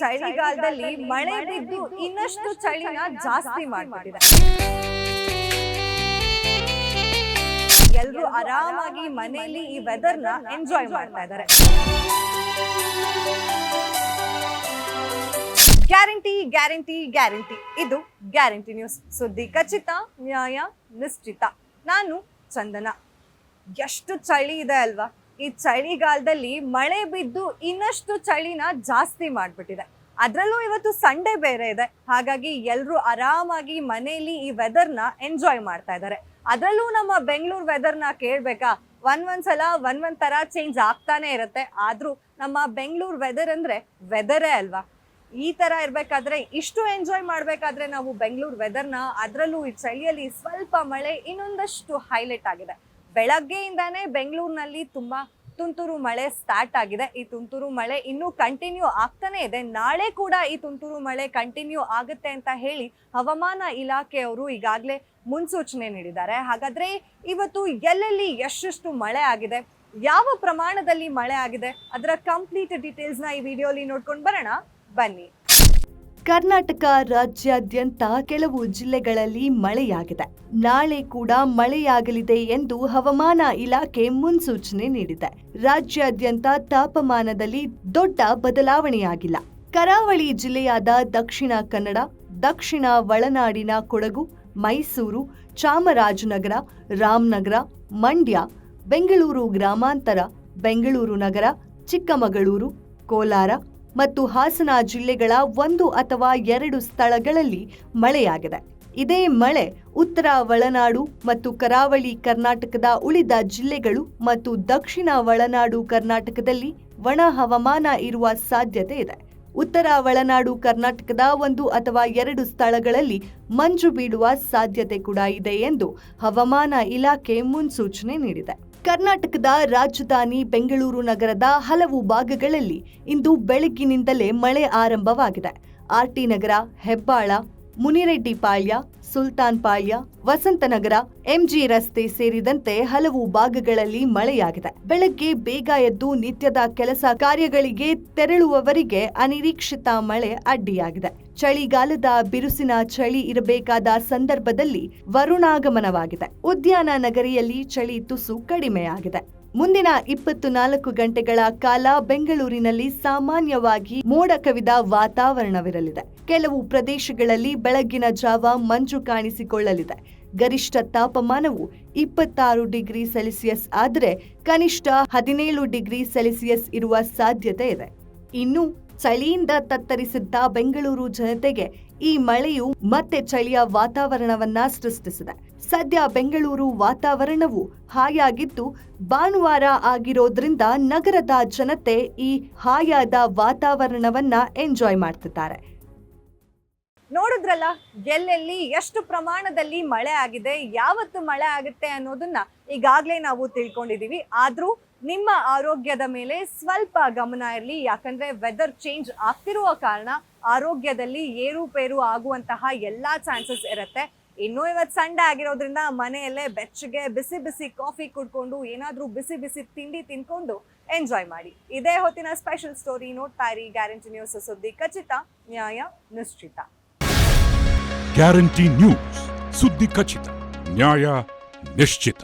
ಚಳಿಗಾಲದಲ್ಲಿ ಮಳೆ ಬಿದ್ದು ಇನ್ನಷ್ಟು ಚಳಿನ ಜಾಸ್ತಿ ಮಾಡ್ಬಿಟ್ಟಿದೆ ಎಲ್ರು ಆರಾಮಾಗಿ ಮನೆಯಲ್ಲಿ ಈ ವೆದರ್ನ ಎಂಜಾಯ್ ಮಾಡ್ತಾ ಇದ್ದಾರೆ. ಗ್ಯಾರಂಟಿ ಗ್ಯಾರಂಟಿ ಗ್ಯಾರಂಟಿ ಇದು ಗ್ಯಾರಂಟಿ ನ್ಯೂಸ್ ಸುದ್ದಿ ಖಚಿತ ನ್ಯಾಯ ನಿಶ್ಚಿತ. ನಾನು ಚಂದನ. ಎಷ್ಟು ಚಳಿ ಇದೆ ಅಲ್ವಾ? ಈ ಚಳಿಗಾಲದಲ್ಲಿ ಮಳೆ ಬಿದ್ದು ಇನ್ನಷ್ಟು ಚಳಿನ ಜಾಸ್ತಿ ಮಾಡಿಬಿಟ್ಟಿದೆ. ಅದರಲ್ಲೂ ಇವತ್ತು ಸಂಡೇ ಬೇರೆ ಇದೆ. ಹಾಗಾಗಿ ಎಲ್ಲರೂ ಆರಾಮಾಗಿ ಮನೆಯಲ್ಲಿ ಈ ವೆದರ್ನ ಎಂಜಾಯ್ ಮಾಡ್ತಾ ಇದ್ದಾರೆ. ಅದರಲ್ಲೂ ನಮ್ಮ ಬೆಂಗಳೂರು ವೆದರ್ನ ಕೇಳಬೇಕಾ? ಒನ್ ಒಂದ್ಸಲ ಒನ್ ಒಂದ್ ತರ ಚೇಂಜ್ ಆಗ್ತಾನೆ ಇರುತ್ತೆ. ಆದ್ರೂ ನಮ್ಮ ಬೆಂಗಳೂರು ವೆದರ್ ಅಂದ್ರೆ ವೆದರೇ ಅಲ್ವಾ? ಈ ತರ ಇರ್ಬೇಕಾದ್ರೆ ಇಷ್ಟು ಎಂಜಾಯ್ ಮಾಡಬೇಕಾದ್ರೆ ನಾವು ಬೆಂಗಳೂರು ವೆದರ್ನ ಅದರಲ್ಲೂ ಈ ಚಳಿಯಲ್ಲಿ ಸ್ವಲ್ಪ ಮಳೆ ಇನ್ನೊಂದಷ್ಟು ಹೈಲೈಟ್ ಆಗಿದೆ. ಬೆಳಗ್ಗೆಯಿಂದಾನೇ ಬೆಂಗಳೂರಿನಲ್ಲಿ ತುಂಬ ತುಂತುರು ಮಳೆ ಸ್ಟಾರ್ಟ್ ಆಗಿದೆ. ಈ ತುಂತುರು ಮಳೆ ಇನ್ನೂ ಕಂಟಿನ್ಯೂ ಆಗ್ತಾನೆ ಇದೆ. ನಾಳೆ ಕೂಡ ಈ ತುಂತುರು ಮಳೆ ಕಂಟಿನ್ಯೂ ಆಗುತ್ತೆ ಅಂತ ಹೇಳಿ ಹವಾಮಾನ ಇಲಾಖೆಯವರು ಈಗಾಗಲೇ ಮುನ್ಸೂಚನೆ ನೀಡಿದ್ದಾರೆ. ಹಾಗಾದ್ರೆ ಇವತ್ತು ಎಲ್ಲೆಲ್ಲಿ ಎಷ್ಟೆಷ್ಟು ಮಳೆ ಆಗಿದೆ, ಯಾವ ಪ್ರಮಾಣದಲ್ಲಿ ಮಳೆ ಆಗಿದೆ, ಅದರ ಕಂಪ್ಲೀಟ್ ಡೀಟೇಲ್ಸ್ನ ಈ ವಿಡಿಯೋಲಿ ನೋಡ್ಕೊಂಡು ಬರೋಣ. ಬನ್ನಿ. ಕರ್ನಾಟಕ ರಾಜ್ಯಾದ್ಯಂತ ಕೆಲವು ಜಿಲ್ಲೆಗಳಲ್ಲಿ ಮಳೆಯಾಗಿದೆ. ನಾಳೆ ಕೂಡ ಮಳೆಯಾಗಲಿದೆ ಎಂದು ಹವಾಮಾನ ಇಲಾಖೆ ಮುನ್ಸೂಚನೆ ನೀಡಿದೆ. ರಾಜ್ಯಾದ್ಯಂತ ತಾಪಮಾನದಲ್ಲಿ ದೊಡ್ಡ ಬದಲಾವಣೆಯಾಗಿಲ್ಲ. ಕರಾವಳಿ ಜಿಲ್ಲೆಯಾದ ದಕ್ಷಿಣ ಕನ್ನಡ, ದಕ್ಷಿಣ ಒಳನಾಡಿನ ಕೊಡಗು, ಮೈಸೂರು, ಚಾಮರಾಜನಗರ, ರಾಮನಗರ, ಮಂಡ್ಯ, ಬೆಂಗಳೂರು ಗ್ರಾಮಾಂತರ, ಬೆಂಗಳೂರು ನಗರ, ಚಿಕ್ಕಮಗಳೂರು, ಕೋಲಾರ ಮತ್ತು ಹಾಸನ ಜಿಲ್ಲೆಗಳ ಒಂದು ಅಥವಾ ಎರಡು ಸ್ಥಳಗಳಲ್ಲಿ ಮಳೆಯಾಗಿದೆ. ಇದೇ ಮಳೆ ಉತ್ತರ ಒಳನಾಡು ಮತ್ತು ಕರಾವಳಿ ಕರ್ನಾಟಕದ ಉಳಿದ ಜಿಲ್ಲೆಗಳು ಮತ್ತು ದಕ್ಷಿಣ ಒಳನಾಡು ಕರ್ನಾಟಕದಲ್ಲಿ ಒಣ ಹವಾಮಾನ ಇರುವ ಸಾಧ್ಯತೆ ಇದೆ. ಉತ್ತರ ಒಳನಾಡು ಕರ್ನಾಟಕದ ಒಂದು ಅಥವಾ ಎರಡು ಸ್ಥಳಗಳಲ್ಲಿ ಮಂಜು ಬೀಳುವ ಸಾಧ್ಯತೆ ಕೂಡ ಇದೆ ಎಂದು ಹವಾಮಾನ ಇಲಾಖೆ ಮುನ್ಸೂಚನೆ ನೀಡಿದೆ. ಕರ್ನಾಟಕದ ರಾಜಧಾನಿ ಬೆಂಗಳೂರು ನಗರದ ಹಲವು ಭಾಗಗಳಲ್ಲಿ ಇಂದು ಬೆಳಗ್ಗಿನಿಂದಲೇ ಮಳೆ ಆರಂಭವಾಗಿದೆ. ಆರ್ಟಿ ನಗರ ಹೆಬ್ಬಾಳ ಮುನಿರೆಡ್ಡಿಪಾಳ್ಯ ಸುಲ್ತಾನ್ ಪಾಳ್ಯ, ವಸಂತನಗರ, ಎಂಜಿ ರಸ್ತೆ ಸೇರಿದಂತೆ ಹಲವು ಭಾಗಗಳಲ್ಲಿ ಮಳೆಯಾಗಿದೆ. ಬೆಳಗ್ಗೆ ಬೇಗ ಎದ್ದು ನಿತ್ಯದ ಕೆಲಸ ಕಾರ್ಯಗಳಿಗೆ ತೆರಳುವವರಿಗೆ ಅನಿರೀಕ್ಷಿತ ಮಳೆ ಅಡ್ಡಿಯಾಗಿದೆ. ಚಳಿಗಾಲದ ಬಿರುಸಿನ ಚಳಿ ಇರಬೇಕಾದ ಸಂದರ್ಭದಲ್ಲಿ ವರುಣಾಗಮನವಾಗಿದೆ. ಉದ್ಯಾನ ನಗರಿಯಲ್ಲಿ ಚಳಿ ತುಸು ಕಡಿಮೆಯಾಗಿದೆ. ಮುಂದಿನ ಇಪ್ಪತ್ತು ನಾಲ್ಕು ಗಂಟೆಗಳ ಕಾಲ ಬೆಂಗಳೂರಿನಲ್ಲಿ ಸಾಮಾನ್ಯವಾಗಿ ಮೋಡ ಕವಿದ ವಾತಾವರಣವಿರಲಿದೆ. ಕೆಲವು ಪ್ರದೇಶಗಳಲ್ಲಿ ಬೆಳಗಿನ ಜಾವ ಮಂಜು ಕಾಣಿಸಿಕೊಳ್ಳಲಿದೆ. ಗರಿಷ್ಠ ತಾಪಮಾನವು ಇಪ್ಪತ್ತಾರು ಡಿಗ್ರಿ ಸೆಲ್ಸಿಯಸ್ ಆದರೆ ಕನಿಷ್ಠ ಹದಿನೇಳು ಡಿಗ್ರಿ ಸೆಲ್ಸಿಯಸ್ ಇರುವ ಸಾಧ್ಯತೆ ಇದೆ. ಇನ್ನು ಚಳಿಯಿಂದ ತತ್ತರಿಸಿದ್ದ ಬೆಂಗಳೂರು ಜನತೆಗೆ ಈ ಮಳೆಯು ಮತ್ತೆ ಚಳಿಯ ವಾತಾವರಣವನ್ನ ಸೃಷ್ಟಿಸಿದೆ. ಸದ್ಯ ಬೆಂಗಳೂರು ವಾತಾವರಣವು ಹಾಯಾಗಿದ್ದು, ಭಾನುವಾರ ಆಗಿರೋದ್ರಿಂದ ನಗರದ ಜನತೆ ಈ ಹಾಯಾದ ವಾತಾವರಣವನ್ನ ಎಂಜಾಯ್ ಮಾಡ್ತಿದ್ದಾರೆ. ನೋಡಿದ್ರಲ್ಲ, ಎಲ್ಲೆಲ್ಲಿ ಎಷ್ಟು ಪ್ರಮಾಣದಲ್ಲಿ ಮಳೆ ಆಗಿದೆ, ಯಾವತ್ತು ಮಳೆ ಆಗುತ್ತೆ ಅನ್ನೋದನ್ನ ಈಗಾಗಲೇ ನಾವು ತಿಳ್ಕೊಂಡಿದ್ದೀವಿ. ಆದ್ರೂ ನಿಮ್ಮ ಆರೋಗ್ಯದ ಮೇಲೆ ಸ್ವಲ್ಪ ಗಮನ ಇರಲಿ, ಯಾಕಂದ್ರೆ ವೆದರ್ ಚೇಂಜ್ ಆಗ್ತಿರುವ ಕಾರಣ ಆರೋಗ್ಯದಲ್ಲಿ ಏರುಪೇರು ಆಗುವಂತಹ ಎಲ್ಲಾ ಚಾನ್ಸಸ್ ಇರುತ್ತೆ. ಇನ್ನು ಇವತ್ತು ಸಂಡೆ ಆಗಿರೋದ್ರಿಂದ ಮನೆಯಲ್ಲೇ ಬೆಚ್ಚಗೆ ಬಿಸಿ ಬಿಸಿ ಕಾಫಿ ಕುಡ್ಕೊಂಡು ಏನಾದ್ರೂ ಬಿಸಿ ಬಿಸಿ ತಿಂಡಿ ತಿನ್ಕೊಂಡು ಎಂಜಾಯ್ ಮಾಡಿ. ಇದೇ ಹೊತ್ತಿನ ಸ್ಪೆಷಲ್ ಸ್ಟೋರಿ ನೋಡ್ತಾ ಇರಿ. ಗ್ಯಾರಂಟಿ ನ್ಯೂಸ್ ಸುದ್ದಿ ಖಚಿತ, ನ್ಯಾಯ ನಿಶ್ಚಿತ. ಗ್ಯಾರಂಟಿ ನ್ಯೂಸ್ ಸುದ್ದಿ ಖಚಿತ, ನ್ಯಾಯ ನಿಶ್ಚಿತ.